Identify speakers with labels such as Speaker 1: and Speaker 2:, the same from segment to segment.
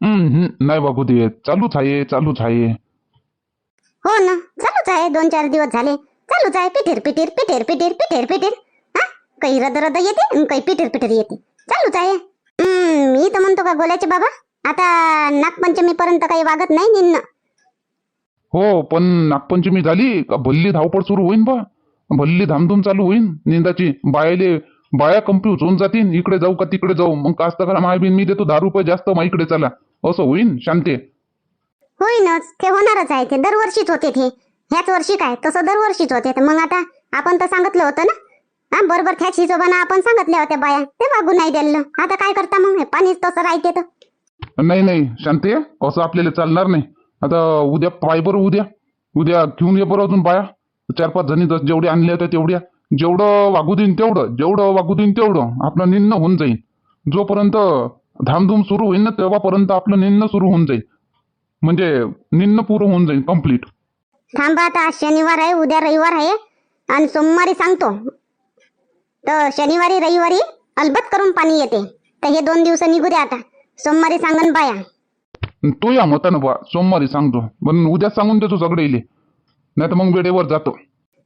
Speaker 1: नाही बघू दे चालूच आहे चालूच आहे.
Speaker 2: हो ना चालूच आहे. दोन चार दिवस झाले. चालूच आहे. पिठीर पिठीर पिठीर पिठीर पिठीर पिठीर. हा? काही रद रद येते आणि काही पिठीर पिठीर येते. चालूच आहे. हम्म, मी तर म्हणतो का गोल्याचे बाबा आता नागपंचमी पर्यंत काही वागत नाही निन्न.
Speaker 1: हो पण नागपंचमी झाली का भल्ली धावपळ सुरू होईन बा. भल्ली धामधूम चालू होईन. निंदाची बायाले बाया कम्प्युज होऊन जातील. इकडे जाऊ का तिकडे जाऊ? मग कास्तकारा माय बिन मी देतो दहा रुपये जास्त मग इकडे चला. असं होईन शांती.
Speaker 2: होईनच. ते होणारच आहे ते. दरवर्षीच होते ते. ह्याच वर्षी काय? तसं दरवर्षीच होते. तर मग आता आपण तर सांगितलं होतं ना? हा बरोबर त्याच हिशोबानं आपण सांगितल्या होत्या बाया. ते वागू नाही दिलं आता काय करता मग? हे पाणीच तसं राहते तर.
Speaker 1: नाही नाही शांती. असं आपल्याला चालणार नाही. आता उद्या पाय बरं उद्या. उद्या घेऊन ये बरं अजून बाया. चार पाच जणी जेवढे आणले होते तेवढ्या. जेवढं वागू देईन तेवढं जेवढं वागू देईन तेवढं आपलं निन्न होऊन जाईल जोपर्यंत धामधूम सुरू होईल ना तेव्हापर्यंत आपलं निन्न सुरू होऊन जाईल. म्हणजे निन्न पुरं होऊन जाईल कंप्लीट
Speaker 2: थांबा आता आज शनिवार आहे उद्या रविवार आहे. आणि सोमवारी सांगतो. तर शनिवारी रविवारी अलबत करून पाणी येते. तर हे दोन दिवस निघू द्या आता. सोमवारी सांगन बाया.
Speaker 1: तो या मतानं बा सोमवारी सांगतो. पण उद्या सांगून देतो सगळे इले. नाही तर मग वेळेवर जातो.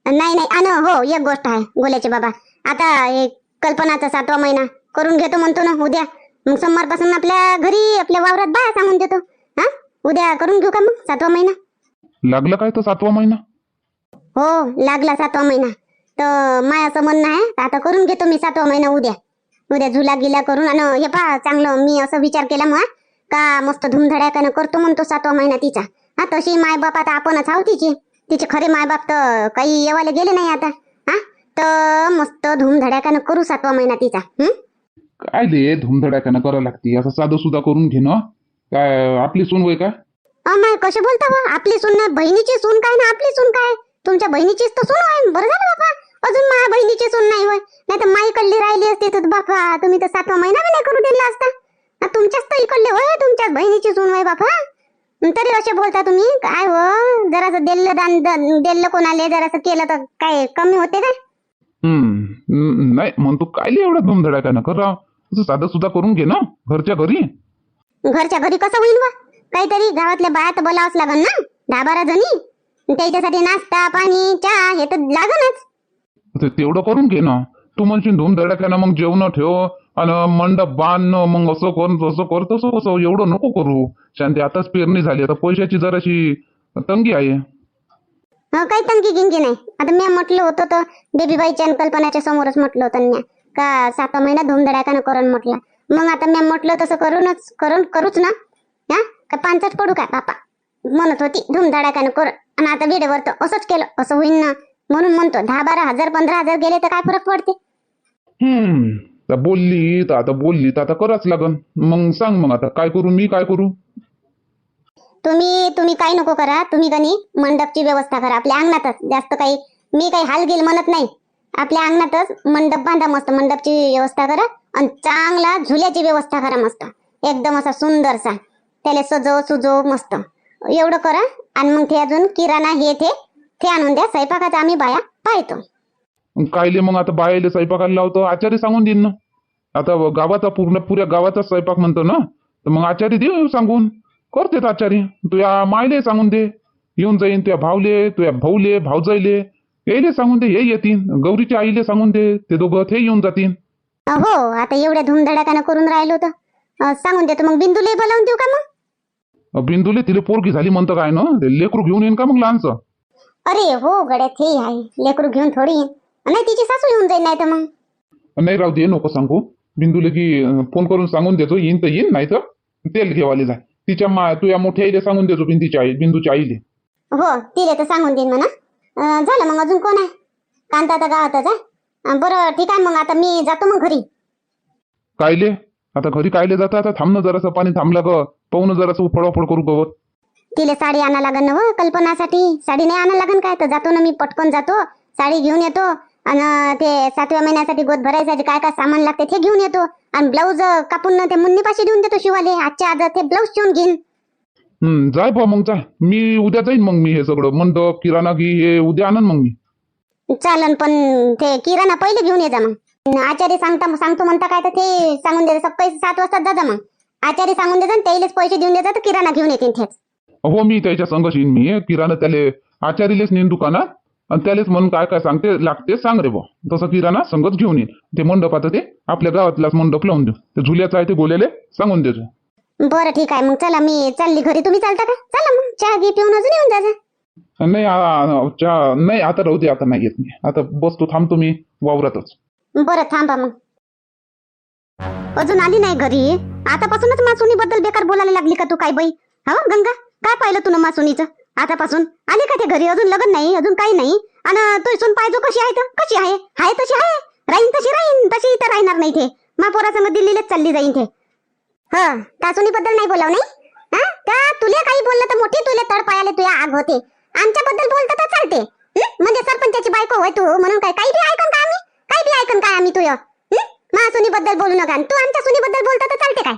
Speaker 2: नाही नाही आणि हो एक गोष्ट आहे गोल्याचे बाबा. आता हे कल्पनाचा सातवा महिना करून घेतो म्हणतो ना उद्या. मग सोमवारपासून आपल्या घरी आपल्या वावरात बाया सांगून देतो. हा? उद्या करून घेऊ का मग सातवा महिना?
Speaker 1: लागलं काय तर सातवा महिना?
Speaker 2: हो लागला सातवा महिना. तर माय असं म्हणणं आहे तर आता करून घेतो मी सातवा महिना उद्या. उद्या झुला गिला करून आणि हे पहा चांगलं मी असं विचार केला मग का मस्त धुमधडाक्यानं करतो म्हणतो सातवा महिना तिचा. हा तशी मायबाप आता आपणच आहो तिची. तिचे खरे मायबाप तर काही येवाले गेले नाही आता हा? तर मस्त धुमधडाक्यानं करू सातवा महिना तिचा हं?
Speaker 1: काय ले धुमधडाक्यानं करावं लागते असं साधं सुद्धा करून घेणं काय आपली सून होय का?
Speaker 2: अमाय कसे बोलता हो आपली सून ना बहिणीची सून काय ना आपली सून काय? तुमच्या बहिणीचीच तर सून होय बरं झालं बापा. अजून माझ्या बहिणीची सून नाही होय. नाही तर माई कडली राहिली असती तर बापा तुम्ही तर सातवा महिना बी नाही करू दिला असता. आ, तुमच्याच तर इकडले होय तुमच्याच बहिणीची सून होय बापा. तरी असे बोलता तुम्ही? काय हो? जरासं दिल्लं दान द- दिल्लं कोणाले? जरासं केलं तर काय कमी होते काय
Speaker 1: हम्म नाही म्हणतो काय एवढं धुमधडाक्यानं करा साधं सुद्धा करून घे ना घरच्या घरी.
Speaker 2: घरच्या घरी कसं होईल बा काहीतरी गावातल्या बाया तर बोलावंच लागन ना? दहा बारा जणी? त्याच्यासाठी नाश्ता पाणी चहा हे तर लागनच.
Speaker 1: तेवढं करून घे ना. तू म्हणशील धुमधडाक्यानं मग जेवण ठेव. आणि मंडप बांध मग असं कर तसं कर तसं कसं एवढं नको करू. शांती आताच पेरणी झाली आता पैशाची जराशी तंगी आहे.
Speaker 2: हो काही तंगी गिंगी नाही. आता मी म्हटलं होतं तर बेबीबाईच्या कल्पनाच्या समोरच म्हटलं होतं म्या. का सातवा महिना धुमधडाक्यानं करून म्हटलं. मग आता मी म्हटलं तसं करूनच करून करूच ना. हा? का पांचट पडू काय बापा? म्हणत होती धुमधडाक्यानं कर आणि आता वेळेवर तर असंच केलं असं होईन ना. म्हणून म्हणतो दहा बारा हजार पंधरा हजार गेले तर काय फरक पडते?
Speaker 1: हम्म. तर बोलली तर आता बोलली तर आता कराच लागन. मग सांग मग आता काय करू मी काय करू?
Speaker 2: तुम्ही तुम्ही काही नको करा तुम्ही कनी मंडपची व्यवस्था करा. आपल्या अंगणातच जास्त काही मी काही हाल गेल म्हणत नाही. आपल्या अंगणातच मंडप बांधा मस्त मंडपची व्यवस्था करा आणि चांगला झुल्याची व्यवस्था करा मस्त. एकदम असा सुंदरसा त्याला सजव सुजव मस्त. एवढं करा आणि मग ते अजून किराणा हे ते ते आणून द्या. स्वयंपाकाचा आम्ही बाया पाहतो.
Speaker 1: कायले मग आता बायले स्वयंपाकाला लावतो आचार्य सांगून देईन ना. आता गावाचा पूर्ण पुऱ्या गावाचा स्वयंपाक म्हणतो ना तर मग आचार्य दे सांगून. करतेत आचार्य तुझ्या मायले सांगून दे. येऊन जाईन तुझ्या भावले तुझ्या भाऊले भाऊजाईले. यायले सांगून दे हे येतील गौरीच्या आईले सांगून दे ते दोघं ते येऊन जातील
Speaker 2: हो आता एवढ्या धुमधडाकानं करून राहिलो तर सांगून देतो मग बिंदूला बोलावून देऊ का मग?
Speaker 1: बिंदुले तिले पोरगी झाली म्हणतं काय ना? लेकरू घेऊन येईन का मग लहानचं?
Speaker 2: अरे हो गड्या ते आहे. लेकरू घेऊन थोडी येईन. नाही तिची सासू येऊन जाईल नाही तर मग.
Speaker 1: नाही राहू दे नको सांगू. बिंदुले की फोन करून सांगून देतो येईन तर येईन नाही तर तेल घेवाले जाय तिच्या मा तुझ्या मोठ्या आईले सांगून देतो बिंदूच्या आई बिंदूच्या आईले.
Speaker 2: हो तिला तर सांगून देईन म्हणा. अं, झालं मग अजून कोण आहे? कांता तर गावातच आहे. अं, बरं ठीक आहे मग आता मी जातो मग घरी.
Speaker 1: कायले? आता घरी कायले जाता आता थांबणं जरासं पाणी थांबलं ग. पाहून जरासं उफडाफड करू गवत.
Speaker 2: तिला साडी आणा लागन ना हो कल्पनासाठी. साडी नाही आणा लागन काय? तर जातो ना मी पटकन जातो. साडी घेऊन येतो. आणि ते सातव्या महिन्यासाठी गोद भरायसाठी काय काय सामान लागते ते घेऊन येतो. आणि ब्लाऊज कापून ते मुन्नीपाशी देऊन देतो शिवाले. आजच्या आज ते ब्लाऊज शिवून घेईन.
Speaker 1: हम्म जाय मग जाय मी उद्या जाईन मग मी हे सगळं. मंडप किराणा घी हे उद्या आणन मग मी.
Speaker 2: चालन पण ते किराणा पहिले घेऊन ये जा मग. आचार्य सांगता सांगतो म्हणता काय तर ते सांगून दे. सकाळी सात वाजता जा जा मग. आचार्य सांगून देतात त्याइलेच पैसे देऊन तर किराणा घेऊन येतील तेच.
Speaker 1: हो मी त्याच्या संघ येईन मी. किराणा त्याले आचारीलेच नेईन दुकानात? आणि त्यालेच म्हणून काय काय सांगते लागते सांग रे बा तसं किराणा संगच घेऊन येईन ते मंडप आता ते आपल्या गावातलाच मंडप लावून देऊ. ते झुल्याचं आहे ते गोल्याले सांगून देतो.
Speaker 2: बरं ठीक आहे मग चला मी चालली घरी. तुम्ही चालता का? चला मग चहा घे पिऊन अजून येऊन जा
Speaker 1: नाही आ- आ- चा- नाही आता राहू दे आता नाही येत मी. आता बसतो थांबतो मी वावरातच.
Speaker 2: बरं थांबा मग. अजून आली नाही घरी. आतापासूनच मासुनी बद्दल बेकार बोलायला लागली का तू काय बाई? हा गंगा काय पाहिलं तुला मासुनीचं? आतापासून आले का ते घरी? अजून लग्न नाही अजून काही नाही. आणि तू सून पाहिजो कशी आहे तर? कशी आहे? हाय तशी आहे? राहीन तशी राहीन. तशी इथं राहणार नाही ते. मा पोरासंग दिल्लीलाच चालली जाईन ते. ह तासुनी बद्दल नाही बोलाव नाही? हा? का तुले काही बोललं तर मोठी तुले तडपायाले तुया आग होते. आमच्याबद्दल बोलतं तर चालते. म्हणजे सरपंचाची बायको होय तू म्हणून काय? काही बी ऐकन का आम्ही? काही बी ऐकन काय आम्ही तुय मा सुनी बद्दल बोलू नका. तू आमच्या सुनी बद्दल बोलता तर चालते काय?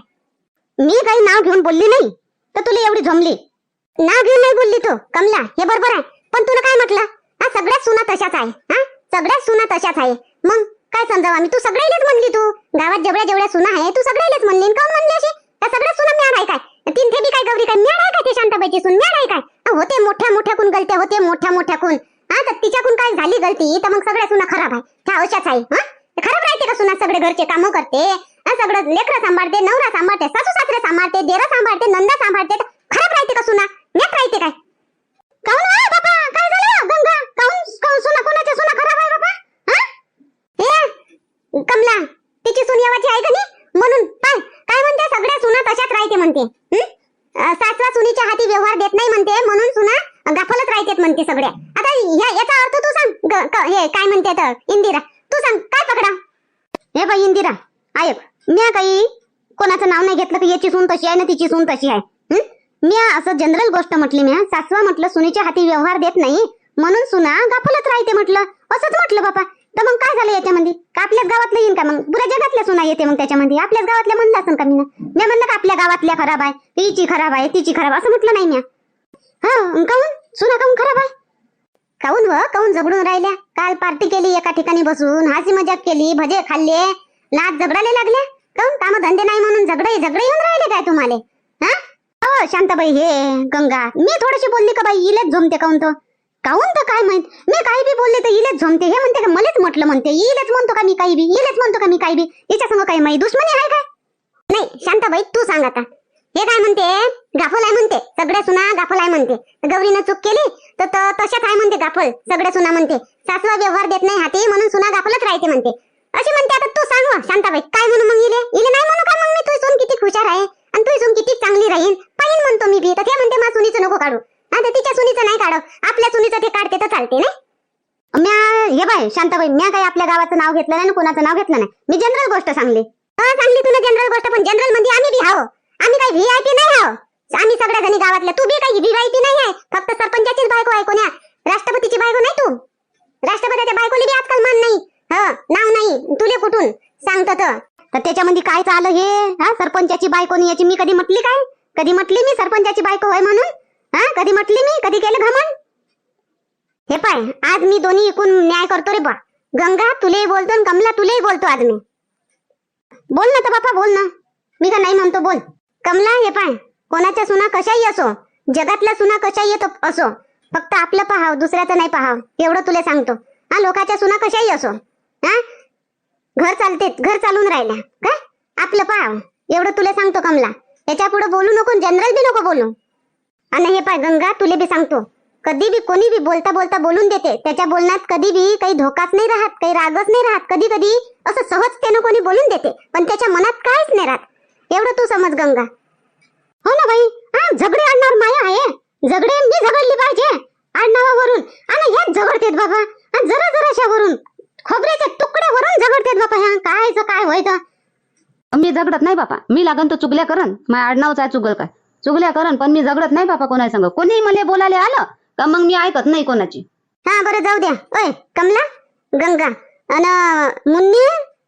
Speaker 2: मी काही नाव घेऊन बोलली नाही तर तुला एवढी झोमली नाव घेऊन नाही बोलली तू कमला हे बरोबर आहे. पण तुला काय म्हटलं? हा सगळ्यात सुना तशाच आहे. हा सगळ्यात सुना तशाच आहे. मग काय समजाव? आम्ही तू सगळ्यालाच म्हणली तू. गावात जेवढ्या जेवढ्या सुना आहे तू सगळ्यालाच म्हणली. का म्हणली अशी? त्या सगळ्या सुना म्याड आहे काय? तीन बी काय गौरी काय? म्याड आहे काय ते शांताबाईची सुन? म्याड आहे काय? होते मोठ्या मोठ्या कुण गलत्या होते मोठ्या मोठ्या कुण हा तर तिच्याकून काय झाली गलती? तर मग सगळ्या सुना खराब आहे. त्या अशाच आहे हा? खराब राहते का सुना? सगळे घरचे कामं करते. सगळं लेकरं सांभाळते नवरा सांभाळते सासू सासरे सांभाळते देरा सांभाळते नंदा सांभाळते खराब राहते का सुना? नेट राहते काय? काहून वा हो बापा? काय झालं? गंगा काहून काहून सुना कोणाच्या सुना खराब आहे बापा? हा? हे कमला तिची सून यावाची आहे का नाही? म्हणून काय काय म्हणते? सगळ्या सुना तशाच राहते म्हणते. हं? अं, सासवा सुनीच्या हाती व्यवहार देत नाही म्हणते. म्हणून सुना गाफलच राहतेत म्हणते सगळ्या. आता ह्या- याचा अर्थ तू सांग. ग- क- हे काय म्हणते तर इंदिरा. तू सांग काय पकडा हे बाई इंदिरा. ऐक मी काही कोणाचं नाव नाही घेतलं की याची सून तशी आहे ना तिची सून तशी आहे. मी असं जनरल गोष्ट म्हटली म्या सासवा म्हटलं सुनेच्या हाती व्यवहार देत नाही म्हणून सुना गाफलत राहते म्हटलं. असंच म्हटलं बापा. तर मग काय झालं याच्यामध्ये? का आपल्याच गावातलं येईन का मग? पुऱ्या जगातल्या सुना येते मग त्याच्यामध्ये. आपल्याच गावातल्या म्हणलं असं का मी मी म्हणलं का आपल्या गावातल्या खराब आहे? हिची खराब आहे तिची खराब असं म्हटलं नाही म्या. हा काऊन? सुना काऊन खराब आहे? काऊन व? काऊन झगडून राहिल्या? काल पार्टी केली एका ठिकाणी बसून हासी मजाक केली भजे खाल्ले नाच झगडायला लागल्या काऊन? काम धंदे नाही म्हणून झगडे झगडे येऊन राहिले काय तुम्हाला? हा? हो शांताबाई हे गंगा. मी थोडीशी बोलली का बाई इलेच झोमते काऊन तो? काऊन तर काय माहीत? मी काही बी बोलले तर इलेच झोमते. हे म्हणते का मलेच म्हटलं म्हणते. इलेच म्हणतो का मी काही बी? इलेच म्हणतो का मी काही बी? याच्या संग काही माहिती दुश्मनी आहे काय? नाही शांताबाई तू सांग आता. हे काय म्हणते? गाफल आहे म्हणते. सगळ्या सुना गाफल आहे म्हणते. गौरीनं चूक केली तर त- तशाच आहे म्हणते गाफल. सगळ्या सुना म्हणते. सासवा व्यवहार देत नाही हाती म्हणून सुना गाफलच राहते म्हणते. अशी म्हणते आता तू सांग शांताबाई काय म्हणू मग इले? इले नाही म्हणू का मग मी? तुझी सून किती हुशार आहे आणि तुझी सून किती चांगली राहील पाहिन म्हणतो मी बी तर ते म्हणते मा सुनीचं नको काढू. आता तिच्या सुनीचं नाही काढव आपल्या सुनीचं ते काढते तर चालते नाही? म्या हे बाय शांताबाई म्या काही आपल्या गावाचं नाव घेतलं नाही आणि कोणाचं नाव घेतलं नाही. मी जनरल गोष्ट सांगली. सांगली तुला जनरल गोष्ट पण जनरलमध्ये आम्ही बी हाव. आम्ही काही व्हीआयपी नाही हाव. आम्ही सगळ्या जणी गावातल्या. तू बी काही व्हीआयपी नाही आहे. फक्त सरपंचाचीच बायको आहे कोण्या? राष्ट्रपतीची बायको नाही तू? राष्ट्रपतीच्या बायकोली बी आजकाल मान नाही. ह नाव नाही. तुले कुठून? सांगत तर. त्याच्यामध्ये काय चाललं हे हा सरपंचाची बायको नाही याची मी कधी म्हटली काय? कधी म्हटली मी सरपंचाची बायको होय म्हणून? हा? कधी म्हटली मी? कधी केलं घमन हे पाय आज मी दोन्ही एकूण न्याय करतो रे बा. गंगा तुलेही बोलतो आणि कमला तुलाही बोलतो आज मी. बोल ना तर बापा बोल ना. मी का नाही म्हणतो बोल. कमला हे पाय कोणाच्या सुना कशाही असो जगातल्या सुना कशाही येतो असो. फक्त आपलं पाहाव दुसऱ्याचं नाही पाहाव. एवढं तुला सांगतो. हा लोकाच्या सुना कशाही असो. हा? घर चालते घर चालून राहिल्या. काय? आपलं पाहाव. एवढं तुला सांगतो कमला. त्याच्या पुढे बोलू नको जनरल बी नको बोलू. आणि हे पाय गंगा तुले बी सांगतो. कधी बी कोणी बी बोलता बोलता बोलून देते. त्याच्या बोलण्यात कधी बी काही धोकाच नाही राहत काही रागच नाही राहत. कधी कधी असं सहजतेनं कोणी बोलून देते. पण त्याच्या मनात काहीच नाही राहत. एवढं तू समज गंगा. हो ना बाई? हा झगडे आणणार माया आहे. झगडे मी झगडली पाहिजे. आडनावावरून आणि हेच झगडतेत बाबा. आणि जरा जराशावरून खोबऱ्याच्या तुकड्यावरून झगडतेत बाबा ह्या. कायचं काय होय
Speaker 3: मी झगडत नाही बापा. मी लागन तर चुगल्या करन. माझ्या आडनावच आहे चुगल काय. चुगल्या करन पण मी झगडत नाही बापा कोणाला सांग. कोणी मला बोलायला आलं का मग मी ऐकत नाही कोणाची.
Speaker 2: हा बरं जाऊ द्या. ओय कमला गंगा अन मुन्नी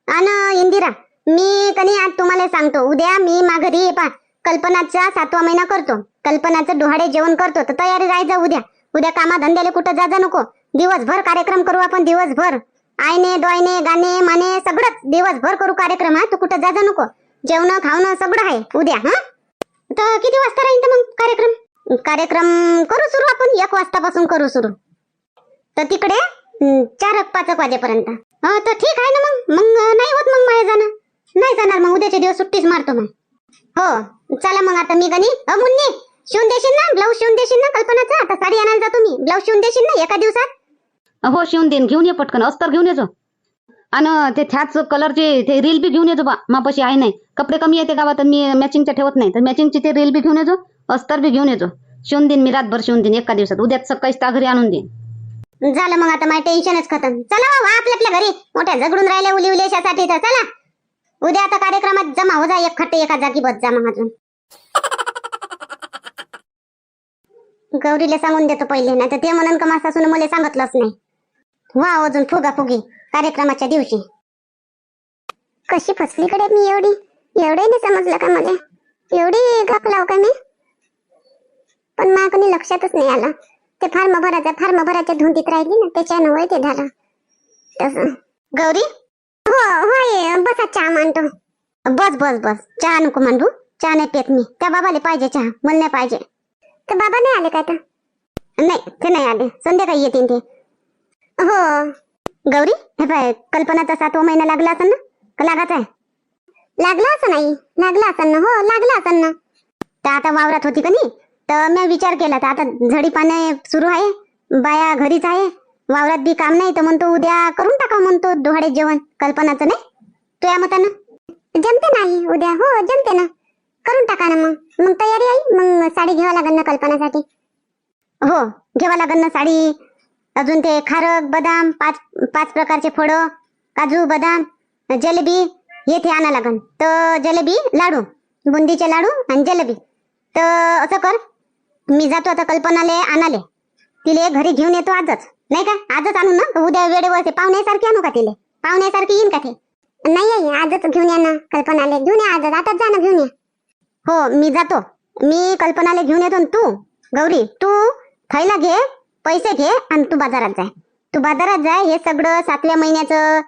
Speaker 2: अन इंदिरा. मी कनी आज तुम्हाला सांगतो. उद्या मी माघारी ये पा कल्पनाचा सातवा महिना करतो. कल्पनाचं डोहाडे जेवण करतो. तर तयारी राहायचा उद्या उद्या कामा धंद्याला कुठं जा जा नको. दिवसभर कार्यक्रम करू आपण दिवसभर. आईने डोयने गाणे माने सगळंच दिवसभर करू कार्यक्रम हा? तू कुठं जा नको. जेवण खावणं सगळं आहे. उद्या हा? तर किती वाजता राहील तर मग कार्यक्रम? कार्यक्रम करू सुरू आपण. एक वाजतापासून करू सुरू. तर तिकडे चार पाच एक वाजेपर्यंत. हा तर ठीक आहे ना मग. मग नाही होत मग माझ्या जाणं. नाही जाणार मग. उद्याच्या दिवस सुट्टीच मारतो मग. हो चला मग आता मी गणी. अ मुन्नी शिवून देशील ना? ब्लाऊज शिवून देशील ना कल्पनाचा? आता साडी आणायला जातो मी. ब्लाऊज शिवून देशील ना एका दिवसात?
Speaker 3: हो शिवून देईन. घेऊन ये पटकन. अस्तर घेऊन येजो आणि ते त्याच कलरचे ते रील बी घेऊन येजो बा. मापाशी आहे नाही. कपडे कमी येते गावात मी मॅचिंगच्या ठेवत नाही. तर मॅचिंगची ते रील बी घेऊन येजो अस्तर बी घेऊन येजो शिवून देईन मी रातभर शिवून देईन एका दिवसात. उद्याच सकाळी घरी आणून देईन.
Speaker 2: झालं मग आता माझं टेन्शनच खतम. चला वा आपल्या आपल्या घरी. मोठ्या झगडून राहिल्या उली उलेशासाठी तर. चला. उद्या आता कार्यक्रमात जमा हो जा एक खट्टे एका जागी बस जा मग अजून. गौरीला सांगून देतो पहिले. नाही तर ते म्हणून का माझा मला सांगितलंच नाही. वा अजून फुगा फुगी. कार्यक्रमाच्या दिवशी. कशी फसली कडे मी एवढी? एवढे नाही समजलं का मला? एवढी गप लाव का मी? पण मला कोणी लक्षातच नाही आलं. ते फार्म भरायचं फार्म भरायच्या धुंदीत राहिली ना त्याच्यानं होय ते झालं. तसं. गौरी? हो होय बसा चहा मांडतो. बस बस बस. चहा नको मांडू. चहा नाही पेत मी. त्या बाबाला पाहिजे चहा. मला नाही पाहिजे. तर बाबा नाही आले काय तर नाही ते नाही आले. संध्याकाळी येतील ते. हो. गौरी हे पाय कल्पनाचा सातवा महिना लागला असेल ना? का लागत आहे. लागला असं नाही लागला असेल ना? हो लागला असेल ना. तर आता वावरात होती का नाही? तर मी विचार केला तर आता झडी पाणी सुरू आहे बाया घरीच आहे वावरात बी काम नाही तर म्हणतो उद्या करून टाका म्हणतो डोहाडे जेवण कल्पनाचं नाही? तुझ्या मतानं? जमते नाही उद्या. हो जमते ना. करून टाका ना मग. मग तयारी आहे मग साडी घ्यावा लागेल ना कल्पनासाठी? हो घ्यावा लागेल ना साडी. अजून ते खारक बदाम पाच पाच प्रकारचे फळं काजू बदाम जलेबी हे ते आणा लागन. तर जलेबी लाडू बुंदीचे लाडू आणि जलेबी. तर असं कर. मी जातो आता कल्पनाले आणाले. तिले घरी घेऊन येतो आजच. नाही का? आजच आणू ना? उद्या वेळेवर ते पाहुण्यासारखी आणू का तिले? पाहुण्यासारखी येईन का ते? नाही आई आजच घेऊन या ना कल्पनाले. घेऊन या आजच. आताच जा ना घेऊन या. हो मी जातो. मी कल्पनाले घेऊन येतो तू. गौरी तू थैला घे. पैसे घे आणि तू बाजारात जाय तू बाजारात जाय हे सगळं सातव्या महिन्याचं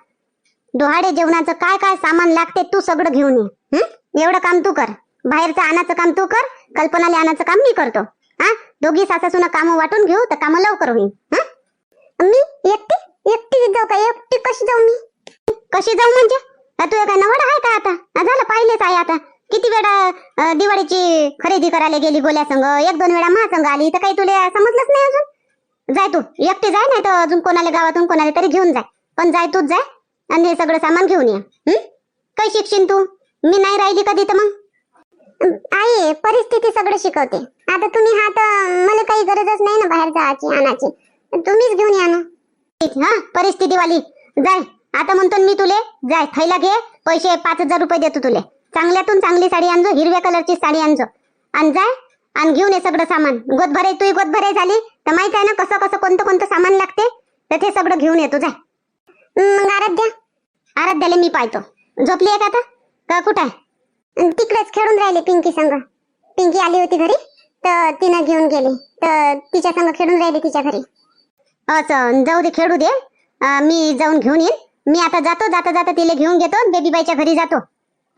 Speaker 2: डोहाडे जेवणाचं काय काय सामान लागते तू सगळं घेऊन ये. एवढं काम तू कर. बाहेरचं आणायचं काम तू कर कल्पनाले आणायचं काम मी करतो. हा? दोघी सासून काम वाटून घेऊ तर काम लवकर होईल मी एकटी? एकटी जाऊ का? एकटी कशी जाऊ मी? कशी जाऊ म्हणजे? तू काय नवड आहे का आता? झालं पाहिलेच आहे आता. किती वेळा दिवाळीची खरेदी करायला गेली गोल्या संघ एक दोन वेळा महासंघ आली तर काही तुला समजलंच नाही अजून? जाय तू. एकटी जाय नाही तर अजून कोणाला गावातून कोणाला तरी घेऊन जाय. पण जाय तूच जाय आणि हे सगळं सामान घेऊन ये. काही काय शिकशील तू? मी नाही राहिली कधी तर मग. आई परिस्थिती सगळं शिकवते. आता तुम्ही हा तर मला काही गरजच नाही ना बाहेर जायची आणायची तुम्हीच घेऊन या ना. हा? जाय. आता म्हणतो मी तुले. जाय थैला घे. पैसे पाच हजार रुपये देतो तुले. चांगल्यातून चांगली साडी आणजो हिरव्या कलरची साडी आणजो. आणि जाय आणि घेऊन ये सगळं सामान. गोदभरे तुही गोदभरे झाली. तर माहीत आहे ना कसं कसं कोणतं कोणतं सामान लागते? तर ते सगळं घेऊन येतो जाय मग आराध्या. आराध्याला मी पाहतो. झोपली आहे का आता? का कुठं आहे? तिकडेच खेळून राहिले पिंकी संग. पिंकी आली होती घरी तर तिनं घेऊन गेली. तर तिच्या संग खेळून राहिली तिच्या घरी. असं जाऊ दे खेळू दे. मी जाऊन घेऊन येईन. मी आता जातो जाता जाता तिला घेऊन घेतो बेबीबाईच्या घरी जातो.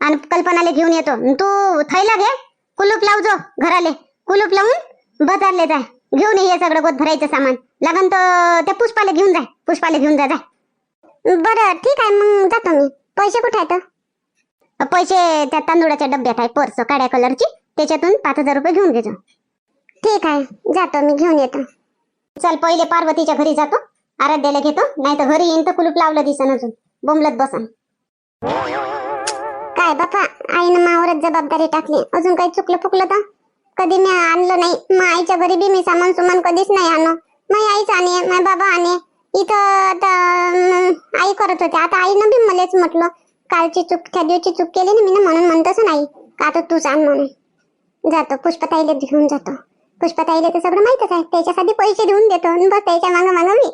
Speaker 2: आणि कल्पनाला घेऊन येतो. तू थैला घे कुलूप लावजो घराले. कुलूप लावून बाजारले जाय. घेऊन ये सगळं गोत भरायचं सामान. लागन तर त्या पुष्पाला घेऊन जाय पुष्पाला घेऊन जा जाय बरं ठीक आहे मग जातो मी. पैसे कुठे आहेत? पैसे त्या तांदूळाच्या डब्यात आहे पर्स काळ्या कलरची. त्याच्यातून पाच हजार रुपये घेऊन घेतो. ठीक आहे जातो मी घेऊन येतो. चल पहिले पार्वतीच्या घरी जातो. आराध्याला घेतो. नाही तर घरी येईन तर कुलूप लावलं दिसन अजून. बोंबलत बसन. काय बापा आईनं मावरच जबाबदारी टाकली. अजून काही चुकलं फुकलं तर? कधी मी आणलं नाही. मग आईच्या घरी बी मी सामान सुमान कधीच नाही आणलं मग आईच आणे माझ्या बाबा आणे. इथं आई करत होते. आता आईनं बी मलाच म्हटलं कालची चूक त्या दिवशी चूक केली ना मी ना म्हणून म्हणतोच नाही. का आता तूच आण म्हणून. जातो पुष्पताईला घेऊन जातो. पुष्पताईला तर सगळं माहितच आहे. त्याच्यासाठी पैसे देऊन देतो. बस त्याच्या मागं मागं मी.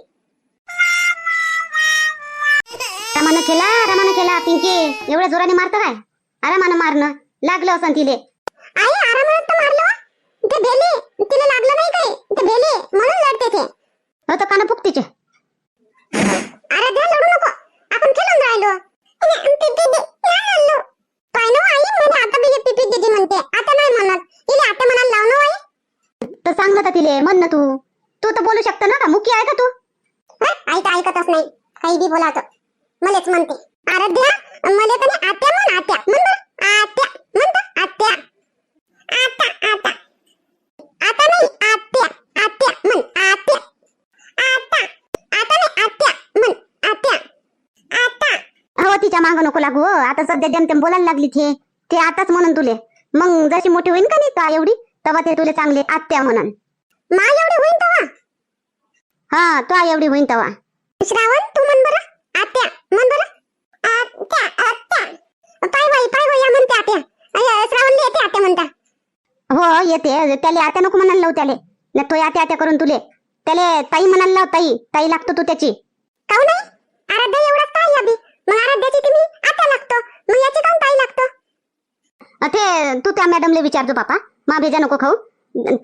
Speaker 2: रमानं केला रमानं केला पिंकी. एवढ्या जोराने मारतो काय? आरामानं मारणं. लागलं असं तिले. आई आरामात तर मारलं. ते भेले. तिला लागलं नाही काही. ते भेले. म्हणून लढते ते. हो तर कान फुकतीचे अरे ध्यान लढू नको. आपण खेळून राहिलो. तर सांग ना तिले म्हण ना तू. तू तर बोलू शकतो ना का मुकी आहे का तू?
Speaker 4: आई तर ऐकतच नाही. काही बी बोलावतो. मलेच म्हणते. आराध्या मले तर आत्या म्हण आत्या. म्हण आत्या. म्हणत आत्या. आता आता
Speaker 2: तिच्या मागं नको लागू हो. आता सध्या जेमतेम बोलायला लागली थे ते आताच म्हणून तुले. मग जशी मोठी होईन का नाही का एवढी? तेव्हा ते तुले चांगले आत्या म्हणून.
Speaker 4: मा एवढी होईन तेव्हा
Speaker 2: हा तो एवढी होईन तेव्हा
Speaker 4: श्रावण तू म्हण बरं. आत्या म्हण बरं. आत्या आत्या. पाय बाई पाय बाई या म्हणते आत्या. श्रावणला येते आत्या म्हणता.
Speaker 2: हो येते. त्याले आत्या नको म्हणायला लावू त्याले. तो आत्या आत्या करून तुले. त्याले ताई म्हणायला लाव ताई. ताई लागतो तू त्याची.
Speaker 4: का नाही आराध्या एवढाच ताई अभि मग आराध्याची तुम्ही आता लागतो. मग याची काऊन ताई लागतो?
Speaker 2: ते तू त्या मॅडमले विचारतो पापा मा भेजा नको खाऊ.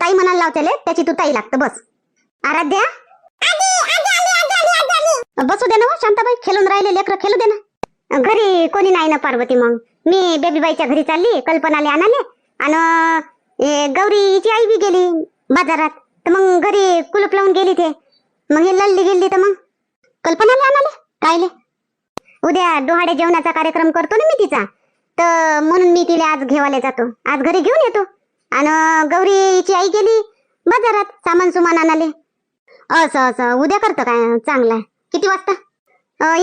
Speaker 2: ताई म्हणायला लाव त्याले त्याची तू ताई लागतं बस. आराध्या? बसू दे ना हो, शांताबाई. खेळून राहिले लेकर खेळू दे ना. घरी कोणी नाही ना पार्वती मग. मी बेबीबाईच्या घरी चालली कल्पनाले आणाले. आणि गौरीची आई बी गेली बाजारात. तर मग घरी कुलूप लावून गेली ते. मग हे लल्ली गेली तर मग? कल्पनाले आणाले कायले उद्या डोहाडे जेवणाचा कार्यक्रम करतो ना मी तिचा. तर म्हणून मी तिला आज घेवायला जातो. आज घरी घेऊन येतो. आणि गौरीची आई गेली बाजारात सामान सुमान आणाले. असं असं. उद्या करतो काय? चांगला आहे. किती वाजता?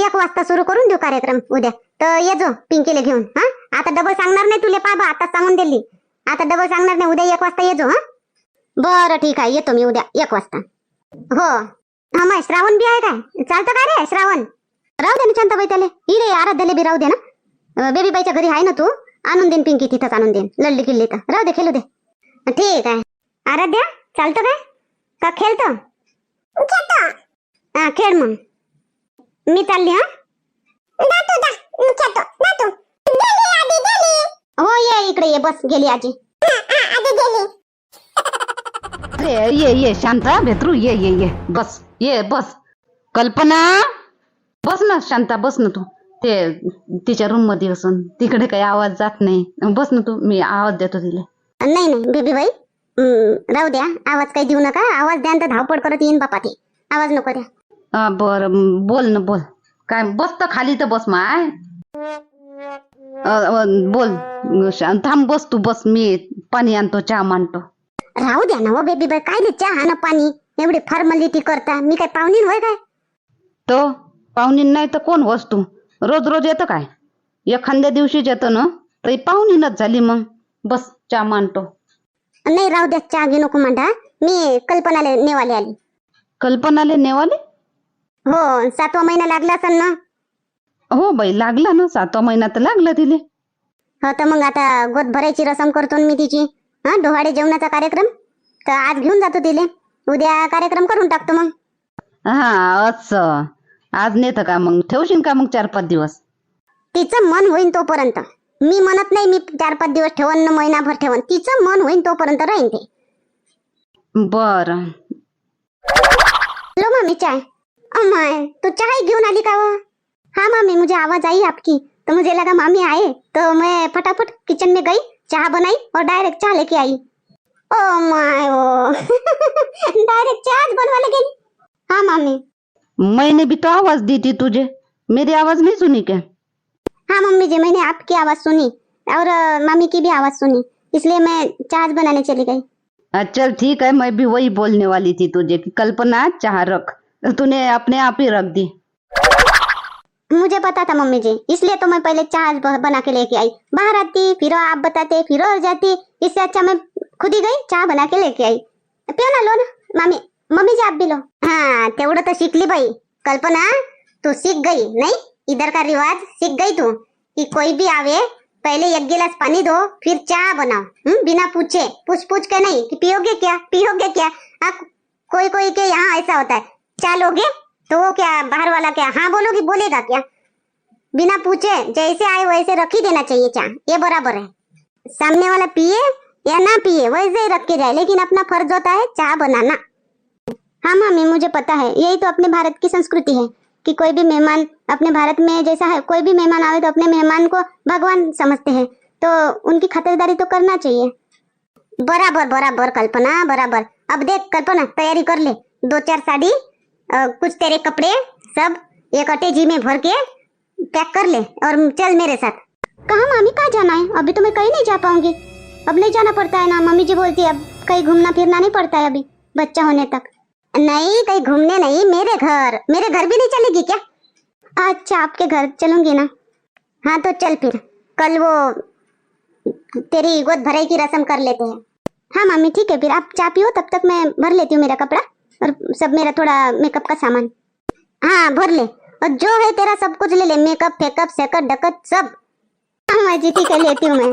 Speaker 2: एक वाजता सुरू करून देऊ कार्यक्रम उद्या. तर ये जो पिंकीला घेऊन. हा? आता डबल सांगणार नाही तुले. पाबा आता सांगून दिली. आता डबल सांगणार नाही. उद्या एक वाजता ये जो हा? बरं ठीक आहे. येतो मी उद्या. एक वाजता. हो. हा मग श्रावण बी आहे काय? चालतं काय रे? श्रावण? राहू दे ना शांताबाई त्याले. ही रे आराध्याला बी राहू दे ना. बेबीबाईच्या घरी आहे ना तू? आणून देईन पिंकी तिथंच आणून देईन लल्ली किल्ली तर. राहू दे खेळू दे. ठीक आहे. आराध्या चालतं काय? का खेळतं? हा खेळ मग. मी चालली हा?
Speaker 4: दातू दा घेतो दातू गेली आधी गेली.
Speaker 2: हो ये इकडे ये बस गेली आजी.
Speaker 3: अरे ये ये शांता भेत्रू ये ये ये. बस ये बस. कल्पना? बस ना शांता बस ना तू. ते तिच्या रूममध्ये असून. तिकडे काही आवाज जात नाही. बस ना तू मी आवाज देतो तिला.
Speaker 2: नाही नाही बेबीबाई. हम्म, राहू द्या. आवाज काही देऊ नका. आवाज द्या तर धावपळ करत येईन बापा ते. आवाज नको द्या.
Speaker 3: बरं बोल ना बोल. काय बस तर खाली तर बस माय. बोल. थांब बस तू बस. मी पाणी आणतो चहा मांडतो.
Speaker 2: राहू द्या ना हो बेबीबाई. काय चहा ना पाणी? एवढी फॉर्मॅलिटी करता. मी काय पाहुणी होय काय?
Speaker 3: तो? पाहुणीन नाही तर कोण होस तू रोज रोज येतं काय? एखाद्या दिवशीच येतं ना? तरी पाहुणीनच झाली मग. बस चहा मांडतो.
Speaker 2: नाही राहू द्या चहा घे नको म्हणता मी कल्पनाला नेवाले आली.
Speaker 3: कल्पनाले नेवाले?
Speaker 2: हो सातवा महिना लागला असेल ना?
Speaker 3: हो बाई लागला ना. सातवा महिना तर लागला तिले.
Speaker 2: हो तर मग आता गोद भरायची रसम करतो ना मी तिची. हा डोहाडे जेवणाचा कार्यक्रम? तर आज घेऊन जातो तिले. उद्या कार्यक्रम करून टाकतो मग.
Speaker 3: हा असं. आज नेतं का मग? ठेवशील का मग चार पाच दिवस?
Speaker 2: तिचं मन होईन तोपर्यंत. मी म्हणत नाही मी चार पाच दिवस ठेवन न महिनाभर ठेवन. तिचं मन होईन तोपर्यंत राहीन ते.
Speaker 3: बर.
Speaker 2: लो मम्मी चाय. अमाय तू चाय घेऊन आली का हाँ मामी मुझे आवाज आई आपकी. तो मुझे लगा मामी आए तो मैं फटाफट किचन में गई चाय बनाई और डायरेक्ट चाय लेके आई. Oh my oh. डायरेक्ट चाय बनवाने गेली. हाँ मामी.
Speaker 3: मैंने भी तो आवाज़ दी थी तुझे। मेरी आवाज़ नहीं सुनी क्या?
Speaker 2: हाँ मम्मी जी मैंने आपकी आवाज़ सुनी और मम्मी की भी आवाज़ सुनी इसलिए मैं चाय बनाने चली गई।
Speaker 3: चल ठीक है मैं भी वही बोलने वाली थी तुझे कि कल्पना चाह रख। तूने अपने आप ही रख दी।
Speaker 2: मुझे पता था मम्मी जी इसलिए तो मैं पहले चाय ब- बना के लेके आई। बाहर आती फिर आप बताते फिर और जाती इससे अच्छा मैं खुद ही गई चाय बना के लेके आई। पियो ना लो ना मामी मम्मी जी, आप भी लो। हाँ तेवढं तर शिकली बाई. कल्पना, तू सीख गई, नहीं? इधर का रिवाज? सीख गई तू? कि कोई भी आवे, पहले एक गिलास पानी दो, फिर चाय बनाओ हम्म बिना पूछे. पूछ पूछ के नहीं, कि पियोगे क्या? पियोगे क्या? हाँ कोई कोई के यहाँ ऐसा होता है. चाय लोगे? तो वो क्या बाहर वाला क्या? हाँ बोलोगी, बोलेगा क्या? बिना पूछे, जैसे आए वैसे रख ही देना चाहिए चाय ये बराबर है. सामने वाला पिए या ना पिए, वैसे ही रख के जाए लेकिन अपना फ़र्ज़ होता है चाय बनाना. हाँ मामी मुझे पता है। यही तो अपने भारत की संस्कृति है कि कोई भी मेहमान अपने भारत में जैसा है कोई भी मेहमान आवे तो अपने मेहमान को भगवान समझते हैं। तो उनकी खातिरदारी तो करना चाहिए। बराबर बराबर कल्पना बराबर। अब देख कल्पना तैयारी कर ले। दो चार साड़ी अ, कुछ तेरे कपड़े सब एक अटेजी में भर के पैक कर ले और चल मेरे साथ। कहा मामी कहाँ जाना है? अभी तो मैं कहीं नहीं जा पाऊँगी। अब नहीं जाना पड़ता है ना? मम्मी जी बोलती है अब कहीं घूमना फिरना नहीं पड़ता है अभी बच्चा होने तक। नहीं, कहीं घूमने नहीं, मेरे घर। मेरे घर भी नहीं चलेगी क्या? अच्छा आपके घर चलूँगी ना। हाँ तो चल फिर। कल वो तेरी गोद भराई की रस्म कर लेते हैं। हाँ मम्मी ठीक है फिर। आप चाय पियो, तब तक मैं भर लेती हूँ मेरा कपड़ा और सब मेरा थोड़ा मेकअप का सामान। हाँ भर ले। और जो है तेरा सब कुछ ले ले। मेकअप फेकअप सेकअप डकत सब। हाँ जी, ठीक है, लेती हूँ मैं।